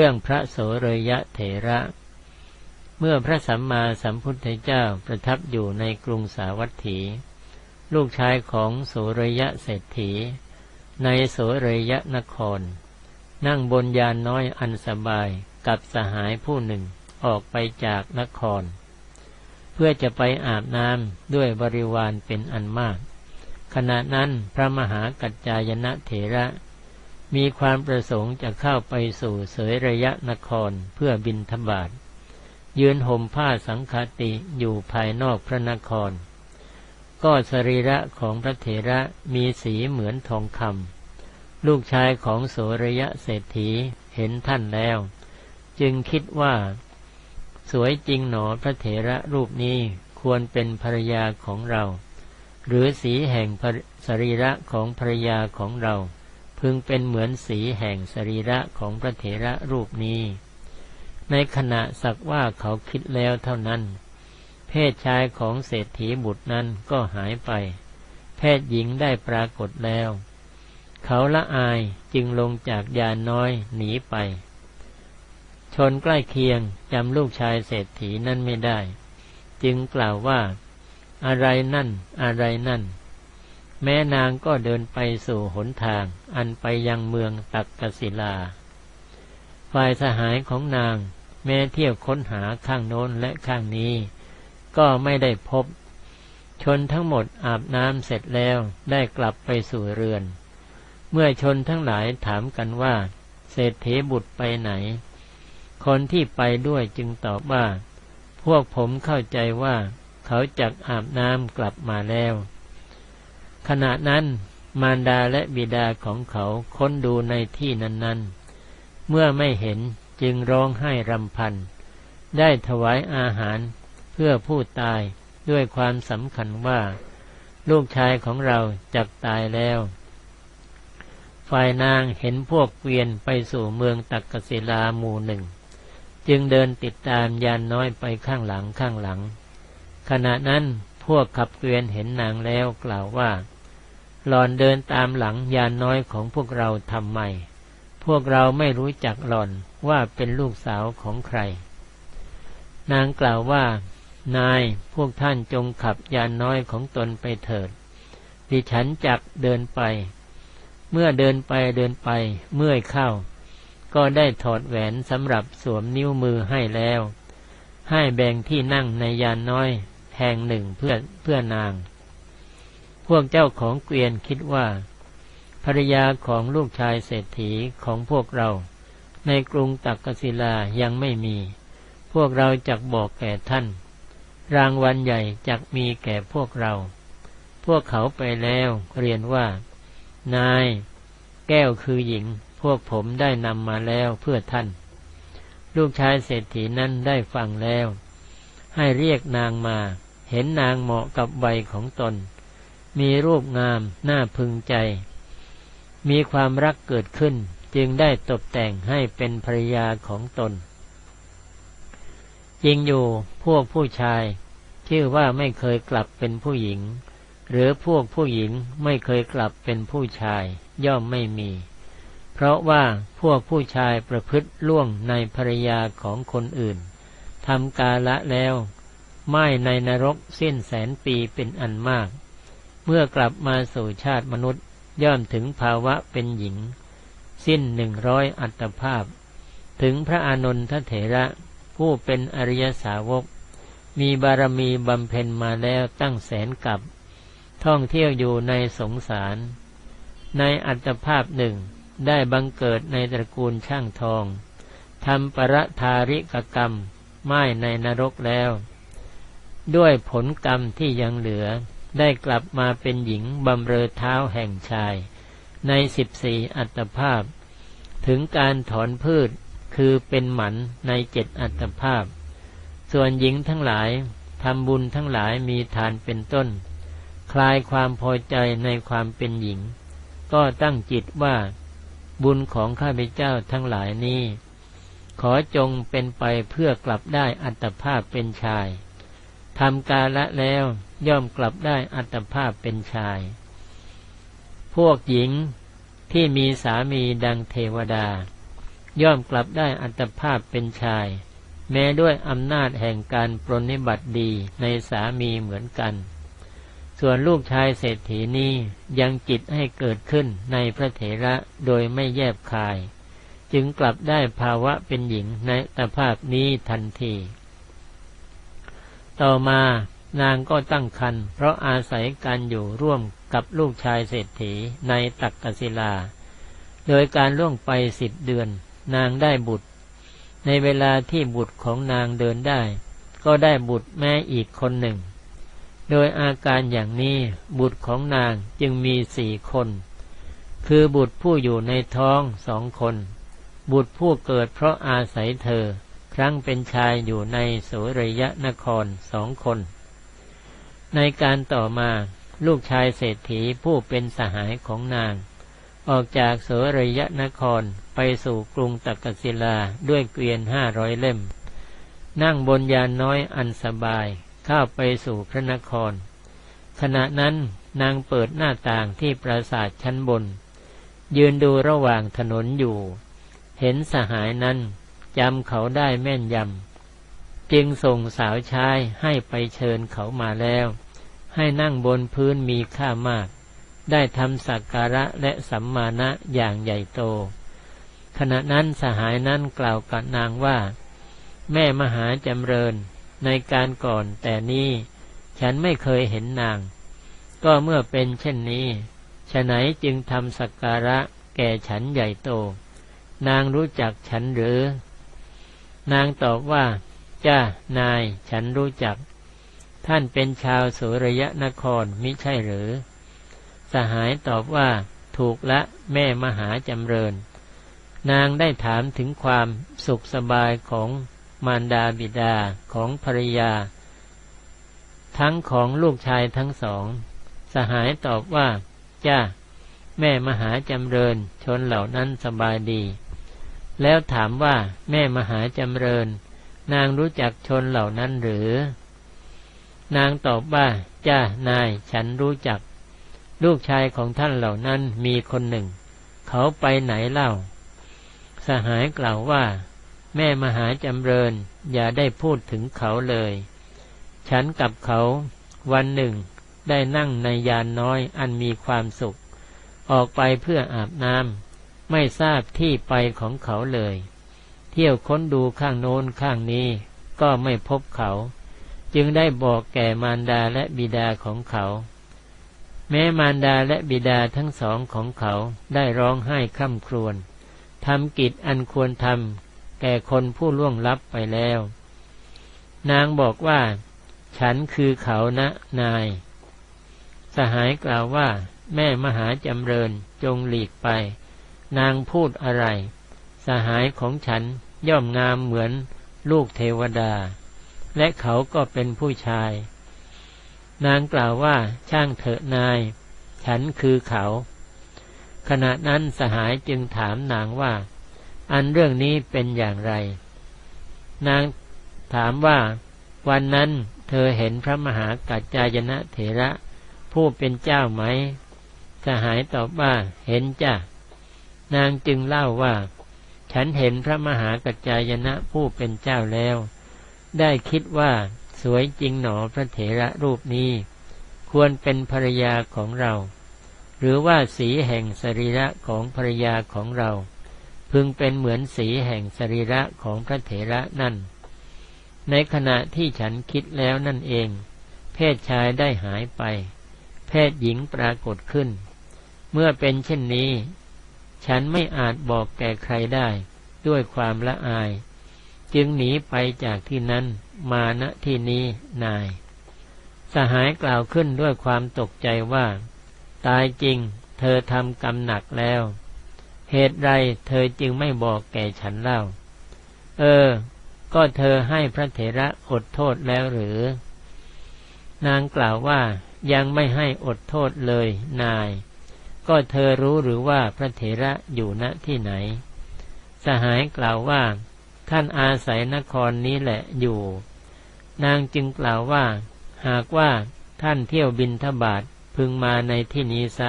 เรื่องพระโสรยะเถระ เมื่อพระสัมมาสัมพุทธเจ้าประทับอยู่ในกรุงสาวัตถี ลูกชายของโสรยะเศรษฐี ในโสรยะนคร นั่งบนยานน้อยอันสบายกับสหายผู้หนึ่งออกไปจากนคร เพื่อจะไปอาบน้ำด้วยบริวารเป็นอันมาก ขณะนั้นพระมหากัจจายนะเถระ มีความประสงค์จะเข้าไปสู่เสยระยะนครเพื่อบินธบาตยืนห่มผ้าสังคติอยู่ภายนอกพระนคร ก็สรีระของพระเถระมีสีเหมือนทองคำลูกชายของโสระยะเศรษฐีเห็นท่านแล้ว จึงคิดว่า สวยจริงหนอพระเถระรูปนี้ควรเป็นภรรยาของเรา หรือสีแห่งสรีระของภรรยาของเรา พึงเป็นเหมือนสีแห่งสรีระของพระเถระรูปนี้ ในขณะสักว่าเขาคิดแล้วเท่านั้น เพศชายของเศรษฐีบุตรนั้นก็หายไป เพศหญิงได้ปรากฏแล้ว เขาละอายจึงลงจากยานน้อยหนีไป ชนใกล้เคียงจำลูกชายเศรษฐีนั้นไม่ได้ จึงกล่าวว่า อะไรนั่นอะไรนั่น แม้นางก็เดินไปสู่หนทาง อันไปยังเมืองตักกศิลา ฝ่ายสหายของนาง แม้เที่ยวค้นหาข้างโน้นและข้างนี้ ก็ไม่ได้พบ ชนทั้งหมดอาบน้ำเสร็จแล้วได้กลับไปสู่เรือน เมื่อชนทั้งหลายถามกันว่า เศรษฐีบุตรไปไหน คนที่ไปด้วยจึงตอบว่า พวกผมเข้าใจว่า เขาจักอาบน้ำกลับมาแล้ว ขณะนั้นมารดาและบิดาของเขาค้นดูในที่นั้นๆ เมื่อไม่เห็นจึงร้องไห้รำพัน ได้ถวายอาหารเพื่อผู้ตายด้วยความสำคัญว่า ลูกชายของเราจักตายแล้ว ฝ่ายนางเห็นพวกเกวียนไปสู่เมืองตักกศิลาหมู่หนึ่ง จึงเดินติดตามยานน้อยไปข้างหลังข้างหลัง ขณะนั้นพวกขับเกวียนเห็นนางแล้วกล่าวว่า หลอนเดินตามหลังยานน้อยของพวกเราทำไม พวกเราไม่รู้จักหลอนว่าเป็นลูกสาวของใคร นางกล่าวว่า นายพวกท่านจงขับยานน้อยของตนไปเถิด ดิฉันจักเดินไป เมื่อเดินไปเดินไปเมื่อยเข้า ก็ได้ถอดแหวนสำหรับสวมนิ้วมือให้แล้ว ให้แบ่งที่นั่งในยานน้อยแห่งหนึ่งเพื่อเพื่อนาง พวกเจ้าของเกวียนคิดว่า ภรรยาของลูกชายเศรษฐีของพวกเรา ในกรุงตักกศิลายังไม่มี พวกเราจักบอกแก่ท่าน รางวัลใหญ่จักมีแก่พวกเรา พวกเขาไปแล้วเรียนว่า นาย แก้วคือหญิง พวกผมได้นำมาแล้วเพื่อท่าน ลูกชายเศรษฐีนั้นได้ฟังแล้ว ให้เรียกนางมา เห็นนางเหมาะกับใบของตน มีรูปงาม น่าพึงใจ มีความรักเกิดขึ้น จึงได้ตกแต่งให้เป็นภรรยาของตน จริงอยู่พวกผู้ชาย ชื่อว่าไม่เคยกลับเป็นผู้หญิง หรือพวกผู้หญิงไม่เคยกลับเป็นผู้ชาย ย่อมไม่มี เพราะว่าพวกผู้ชายประพฤติล่วงในภรรยาของคนอื่นทำกาละแล้ว ไม่ในนรกสิ้นแสนปีเป็นอันมาก เมื่อกลับมาสู่ชาติมนุษย์ย่อมถึงภาวะเป็นหญิง สิ้นหนึ่งร้อยอัตภาพ ถึงพระอานนทเถระผู้เป็นอริยสาวก มีบารมีบำเพ็ญมาแล้วตั้งแสนกับ ท่องเที่ยวอยู่ในสงสาร ในอัตภาพหนึ่งได้บังเกิดในตระกูลช่างทองทำประทาริกกรรม ไม่ในนรกแล้ว ด้วยผลกรรมที่ยังเหลือ ได้กลับมาเป็นหญิงบำเรอเท้าแห่งชาย ในสิบสี่อัตภาพ ถึงการถอนพืชคือเป็นหมันในเจ็ดอัตภาพ ส่วนหญิงทั้งหลายทำบุญทั้งหลายมีทานเป็นต้น คลายความพอใจในความเป็นหญิง ก็ตั้งจิตว่า บุญของข้าพเจ้าทั้งหลายนี้ ขอจงเป็นไปเพื่อกลับได้อัตภาพเป็นชาย ทำกาละแล้วย่อมกลับได้อัตภาพเป็นชาย พวกหญิงที่มีสามีดังเทวดา ย่อมกลับได้อัตภาพเป็นชาย แม้ด้วยอำนาจแห่งการปรนิบัติดีในสามีเหมือนกัน ส่วนลูกชายเศรษฐีนี้ยังจิตให้เกิดขึ้นในพระเถระโดยไม่แยบคาย จึงกลับได้ภาวะเป็นหญิงในตภาพนี้ทันที ต่อมานางก็ตั้งครรภ์เพราะอาศัยการอยู่ร่วมกับลูกชายเศรษฐีในตักกศิลา โดยการล่วงไปสิบเดือน นางได้บุตร ในเวลาที่บุตรของนางเดินได้ ก็ได้บุตรแม่อีกคนหนึ่ง โดยอาการอย่างนี้บุตรของนางจึงมีสี่คน คือบุตรผู้อยู่ในท้องสองคน บุตรผู้เกิดเพราะอาศัยเธอ ครั้งเป็นชายอยู่ในโสรยนครสองคน ในการต่อมาลูกชายเศรษฐีผู้เป็นสหายของนาง ออกจากโสรยนครไปสู่กรุงตักกศิลาด้วยเกวียนห้าร้อยเล่ม นั่งบนยานน้อยอันสบายเข้าไปสู่พระนคร ขณะนั้นนางเปิดหน้าต่างที่ปราสาทชั้นบน ยืนดูระหว่างถนนอยู่ เห็นสหายนั้น จำเขาได้แม่นยำจึงส่งสาวใชายให้ไปเชิญเขามาแล้ว ให้นั่งบนพื้นมีค่ามาก ได้ทำสักการะและสัมมาณะอย่างใหญ่โต ขณะนั้นสหายนั้นกล่าวกับนางว่า แม่มหาจำเริญในการก่อนแต่นี้ฉันไม่เคยเห็นนาง ก็เมื่อเป็นเช่นนี้ฉไหนจึงทำสักการะแก่ฉันใหญ่โต นางรู้จักฉันหรือ นางตอบว่า จ้านายฉันรู้จัก ท่านเป็นชาวสุรยะนครมิใช่หรือ สหายตอบว่า ถูกละแม่มหาจำเริญ นางได้ถามถึงความสุขสบายของมารดาบิดาของภรยา ทั้งของลูกชายทั้งสอง สหายตอบว่า จ้า แม่มหาจำเริญชนเหล่านั้นสบายดี แล้วถามว่าแม่มหาจำเริญ นางรู้จักชนเหล่านั้นหรือ นางตอบว่า จ้านายฉันรู้จัก ลูกชายของท่านเหล่านั้นมีคนหนึ่ง เขาไปไหนเล่า สหายกล่าวว่า แม่มหาจำเริญอย่าได้พูดถึงเขาเลย ฉันกับเขาวันหนึ่งได้นั่งในยานน้อยอันมีความสุข ออกไปเพื่ออาบน้ำ ไม่ทราบที่ไปของเขาเลย เที่ยวค้นดูข้างโน้นข้างนี้ ก็ไม่พบเขา จึงได้บอกแก่มารดาและบิดาของเขา แม้มารดาและบิดาทั้งสองของเขาได้ร้องไห้คร่ำครวญทำกิจอันควรทำแก่คนผู้ล่วงลับไปแล้ว นางบอกว่า ฉันคือเขานะนาย สหายกล่าวว่า แม่มหาจำเริญจงหลีกไป นางพูดอะไร สหายของฉันย่อมงามเหมือนลูกเทวดา และเขาก็เป็นผู้ชาย นางกล่าวว่าช่างเถอะนาย ฉันคือเขา ขณะนั้นสหายจึงถามนางว่า อันเรื่องนี้เป็นอย่างไร นางถามว่า วันนั้นเธอเห็นพระมหากัจจายนะเถระ ผู้เป็นเจ้าไหม สหายตอบว่าเห็นจ้ะ นางจึงเล่าว่า ฉันเห็นพระมหากัจจายนะผู้เป็นเจ้าแล้ว ได้คิดว่าสวยจริงหนอพระเถระรูปนี้ ควรเป็นภรรยาของเรา หรือว่าสีแห่งสรีระของภรรยาของเรา พึงเป็นเหมือนสีแห่งสรีระของพระเถระนั่น ในขณะที่ฉันคิดแล้วนั่นเอง เพศชายได้หายไป เพศหญิงปรากฏขึ้น เมื่อเป็นเช่นนี้ ฉันไม่อาจบอกแก่ใครได้ ด้วยความละอาย จึงหนีไปจากที่นั้น มาณที่นี้นาย สหายกล่าวขึ้นด้วยความตกใจว่า ตายจริง เธอทำกรรมหนักแล้ว เหตุไรเธอจึงไม่บอกแก่ฉันเล่า เออ ก็เธอให้พระเถระอดโทษแล้วหรือ นางกล่าวว่ายังไม่ให้อดโทษเลยนาย ก็เธอรู้หรือว่าพระเถระอยู่ณที่ไหน สหายกล่าวว่า ท่านอาศัยนครนี้แหละอยู่ นางจึงกล่าวว่า หากว่าท่านเที่ยวบินทบาทพึงมาในที่นี้ไซ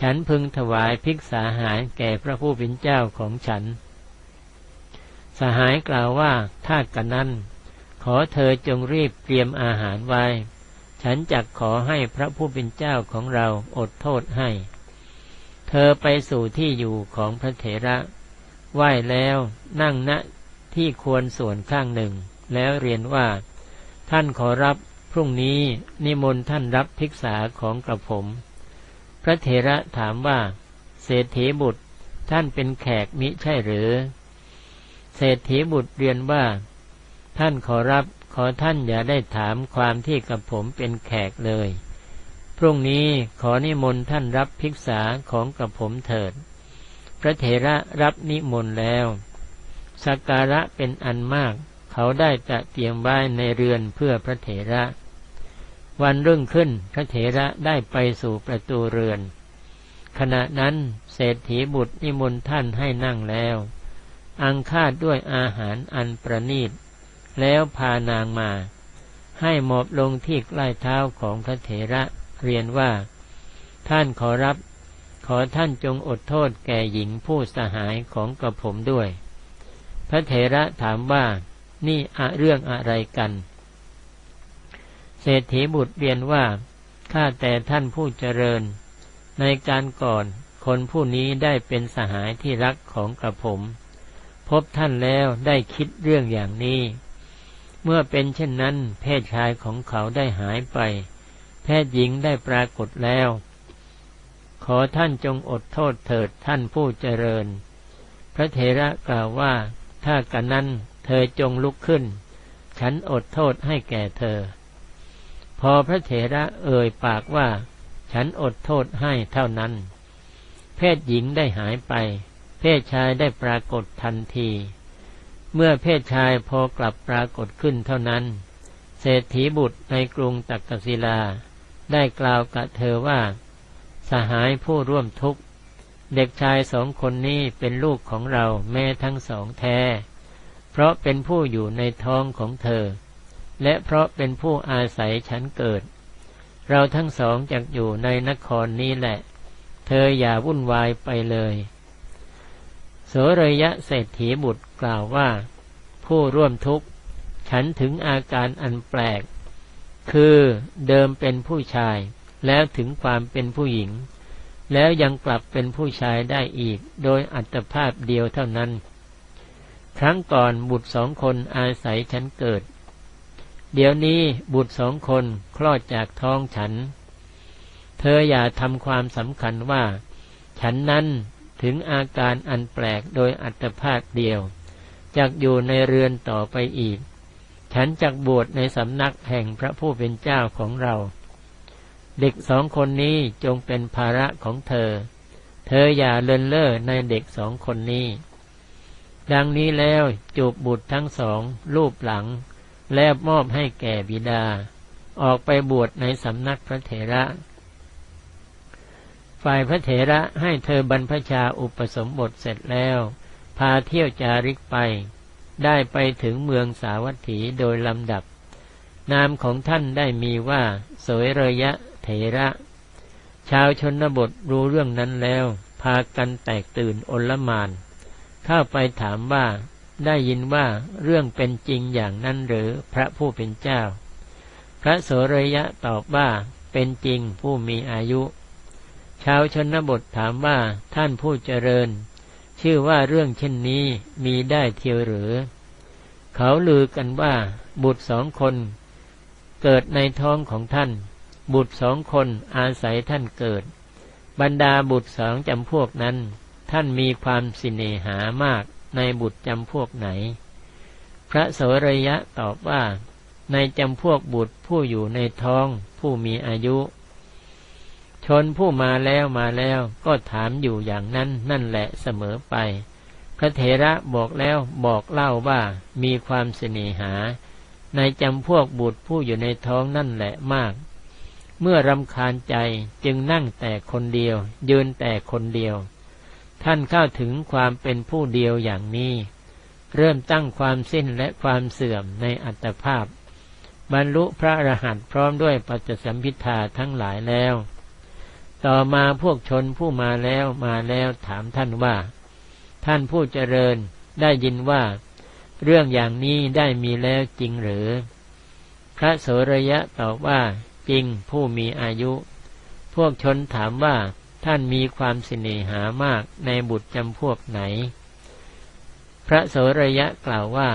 ฉันพึงถวายภิกษาหารแก่พระผู้เป็นเจ้าของฉัน สหายกล่าวว่าถ้ากันนั้น ขอเธอจงรีบเตรียมอาหารไว้ ฉันจักขอให้พระผู้เป็นเจ้าของเราอดโทษให้ เธอไปสู่ที่อยู่ของพระเถระ ไหว้แล้วนั่งณที่ควรส่วนข้างหนึ่ง แล้วเรียนว่า ท่านขอรับพรุ่งนี้นิมนต์ท่านรับภิกษาของกระผม พระเถระถามว่า เศรษฐีบุตรท่านเป็นแขกมิใช่หรือ เศรษฐีบุตรเรียนว่า ท่านขอรับ ขอท่านอย่าได้ถามความที่กับผมเป็นแขกเลย พรุ่งนี้ขอนิมนต์ท่านรับภิกษาของกับผมเถิด พระเถระรับนิมนต์แล้วสักการะเป็นอันมาก เขาได้จะเตรียมไว้ในเรือนเพื่อพระเถระ วันรุ่งขึ้นพระเถระได้ไปสู่ประตูเรือน ขณะนั้นเศรษฐีบุตรนิมนต์ท่านให้นั่งแล้ว อังคาดด้วยอาหารอันประนีต แล้วพานางมา ให้หมอบลงที่ใกล้เท้าของพระเถระเรียนว่า ท่านขอรับ ขอท่านจงอดโทษแก่หญิงผู้สหายของกระผมด้วย พระเถระถามว่า นี่อะเรื่องอะไรกัน เศรษฐีบุตรเรียนว่า ข้าแต่ท่านผู้เจริญ ในการก่อนคนผู้นี้ได้เป็นสหายที่รักของกระผม พบท่านแล้วได้คิดเรื่องอย่างนี้ เมื่อเป็นเช่นนั้น เพศชายของเขาได้หายไปแพทย์หญิงได้ปรากฏแล้ว ขอท่านจงอดโทษเถิดท่านผู้เจริญ พระเถระกล่าวว่า ถ้ากันนั้นเธอจงลุกขึ้น ฉันอดโทษให้แก่เธอ พอพระเถระเอ่ยปากว่า ฉันอดโทษให้เท่านั้น เพศหญิงได้หายไป เพศชายได้ปรากฏทันที เมื่อเพศชายพอกลับปรากฏขึ้นเท่านั้น เศรษฐีบุตรในกรุงตักกศิลา ได้กล่าวกับเธอว่า สหายผู้ร่วมทุกข์ เด็กชายสองคนนี้เป็นลูกของเราแม่ทั้งสองแท้ เพราะเป็นผู้อยู่ในท้องของเธอ และเพราะเป็นผู้อาศัยฉันเกิด เราทั้งสองจะอยู่ในนครนี้แหละ เธออย่าวุ่นวายไปเลย โสรยะเศรษฐีบุตรกล่าวว่า ผู้ร่วมทุกข์ ฉันถึงอาการอันแปลก คือเดิมเป็นผู้ชาย แล้วถึงความเป็นผู้หญิง แล้วยังกลับเป็นผู้ชายได้อีก โดยอัตภาพเดียวเท่านั้น ครั้งก่อนบุตรสองคนอาศัยฉันเกิด เดี๋ยวนี้บุตรสองคนคลอดจากท้องฉัน เธออย่าทำความสำคัญว่า ฉันนั้น ถึงอาการอันแปลกโดยอัตภาพเดียวจกอยู่ในเรือนต่อไปอีก ฉันจักบวชในสำนักแห่งพระผู้เป็นเจ้าของเรา เด็กสองคนนี้จงเป็นภาระของเธอ เธออย่าเลินเล่อในเด็กสองคนนี้ ดังนี้แล้วจูบบุตรทั้งสองรูปหลัง แล้วมอบให้แก่บิดา ออกไปบวชในสำนักพระเถระ ฝ่ายพระเถระให้เธอบรรพชาอุปสมบทเสร็จแล้ว พาเที่ยวจาริกไป ได้ไปถึงเมืองสาวัตถีโดยลำดับ นามของท่านได้มีว่า สวยรยะเถระ ชาวชนบทรู้เรื่องนั้นแล้ว พากันแตกตื่นอลมาน เข้าไปถามว่าได้ยินว่าเรื่องเป็นจริงอย่างนั้นหรือพระผู้เป็นเจ้า พระโสรยะตอบว่าเป็นจริงผู้มีอายุ ชาวชนบทถามว่าท่านผู้เจริญ ชื่อว่าเรื่องเช่นนี้มีได้เทียวหรือ เขาลือกันว่า บุตรสองคน เกิดในท้องของท่าน บุตรสองคนอาศัยท่านเกิด บรรดาบุตรสองจำพวกนั้น ท่านมีความสิเนหามากในบุตรจำพวกไหน พระโสรยะตอบว่า ในจำพวกบุตรผู้อยู่ในท้องผู้มีอายุ ชนผู้มาแล้วมาแล้วก็ถามอยู่อย่างนั้นนั่นแหละเสมอไป พระเถระบอกแล้วบอกเล่าว่ามีความเสน่หา ในจำพวกบุตรผู้อยู่ในท้องนั่นแหละมาก เมื่อรำคาญใจจึงนั่งแต่คนเดียว ยืนแต่คนเดียว ท่านเข้าถึงความเป็นผู้เดียวอย่างนี้ เริ่มตั้งความสิ้นและความเสื่อมในอัตภาพ บรรลุพระอรหันต์พร้อมด้วยปัจจสัมพิทาทั้งหลายแล้ว ต่อมาพวกชนผู้มาแล้วมาแล้วถามท่านว่า ท่านผู้เจริญได้ยินว่า เรื่องอย่างนี้ได้มีแล้วจริงหรือ พระโสระยะตอบว่า จริงผู้มีอายุ พวกชนถามว่า ท่านมีความสิเนหามากในบุตรจำพวกไหน พระโสระยะกล่าวว่า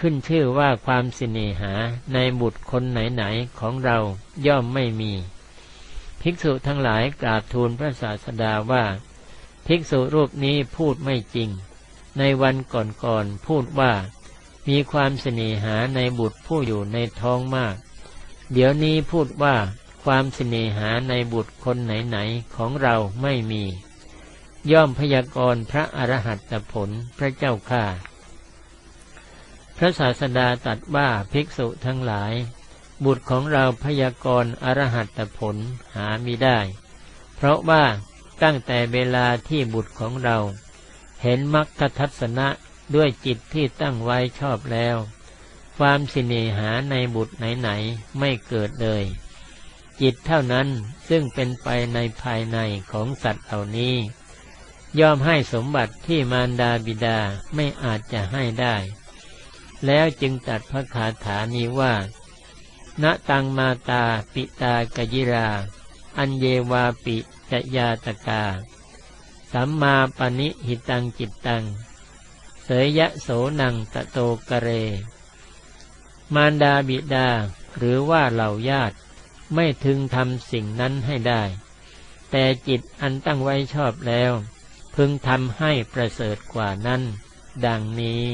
ขึ้นชื่อว่าความสิเนหาในบุตรคนไหนๆของเราย่อมไม่มี ภิกษุทั้งหลายกราบทูลพระศาสดาว่า ภิกษุรูปนี้พูดไม่จริง ในวันก่อนๆพูดว่า มีความเสน่หาในบุตรผู้อยู่ในท้องมาก เดี๋ยวนี้พูดว่าความเสน่หาในบุตรคนไหนๆของเราไม่มี ย่อมพยากรณ์พระอรหัตผลพระเจ้าข้าพระศาสดาตรัสว่าภิกษุทั้งหลาย บุตรของเราพยากรณ์อรหัตผลหามิได้ เพราะว่าตั้งแต่เวลาที่บุตรของเรา เห็นมรรคทัศนะด้วยจิตที่ตั้งไว้ชอบแล้ว ความสิเนหาในบุตรไหนๆไม่เกิดเลย จิตเท่านั้นซึ่งเป็นไปในภายในของสัตว์เหล่านี้ ย่อมให้สมบัติที่มารดาบิดาไม่อาจจะให้ได้ แล้วจึงตัดพระคาถานี้ว่า ณตังมาตาปิตากยิรา อัญเยวาปิจยาตกา สัมมาปณิหิตังจิตตัง เสยยะโสนังตะโตกะเร มารดาบิดาหรือว่าเหล่าญาติไม่ถึงทำสิ่งนั้นให้ได้ แต่จิตอันตั้งไว้ชอบแล้ว พึงทำให้ประเสริฐกว่านั้น ดังนี้